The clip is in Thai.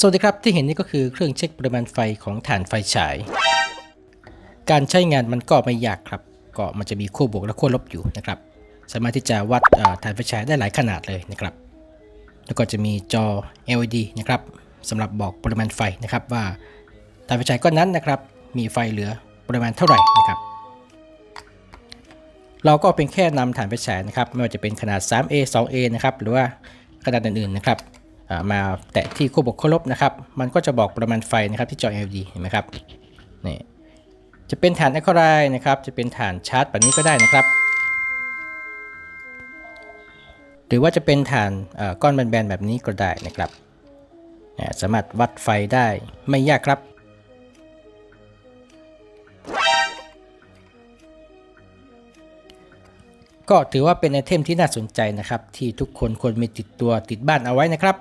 สวัสดีครับที่เห็นนี่ก็คือเครื่องเช็คปริมาณไฟของฐานไฟฉาย การใช้งานมันก็ไม่ยากครับ ก็มันจะมีขั้วบวกและขั้วลบอยู่นะครับ สามารถที่จะวัดฐานไฟฉายได้หลายขนาดเลยนะครับ แล้วก็จะมีจอ LED นะครับสำหรับบอกปริมาณไฟนะครับว่าฐานไฟฉายก้อนนั้นนะครับ มีไฟเหลือปริมาณเท่าไหร่นะครับ เราก็เป็นแค่นำฐานไฟฉายนะครับ ไม่ว่าจะเป็นขนาด 3A 2A นะครับหรือว่าขนาดอื่นๆนะครับ มาแตะที่ขั้วบวกขั้วลบนะครับ มันก็จะบอกปริมาณไฟนะครับที่จอ LED เห็นไหมครับนี่จะเป็นฐานอะคาไรนะครับ จะเป็นฐานชาร์จแบบนี้ก็ได้นะครับ หรือว่าจะเป็นฐานก้อนแบนๆแบบนี้ก็ได้นะครับ สามารถวัดไฟได้ไม่ยากครับก็ถือว่าเป็นไอเทมที่น่าสนใจนะครับ ที่ทุกคนควรมีติดตัวติดบ้านเอาไว้นะครับ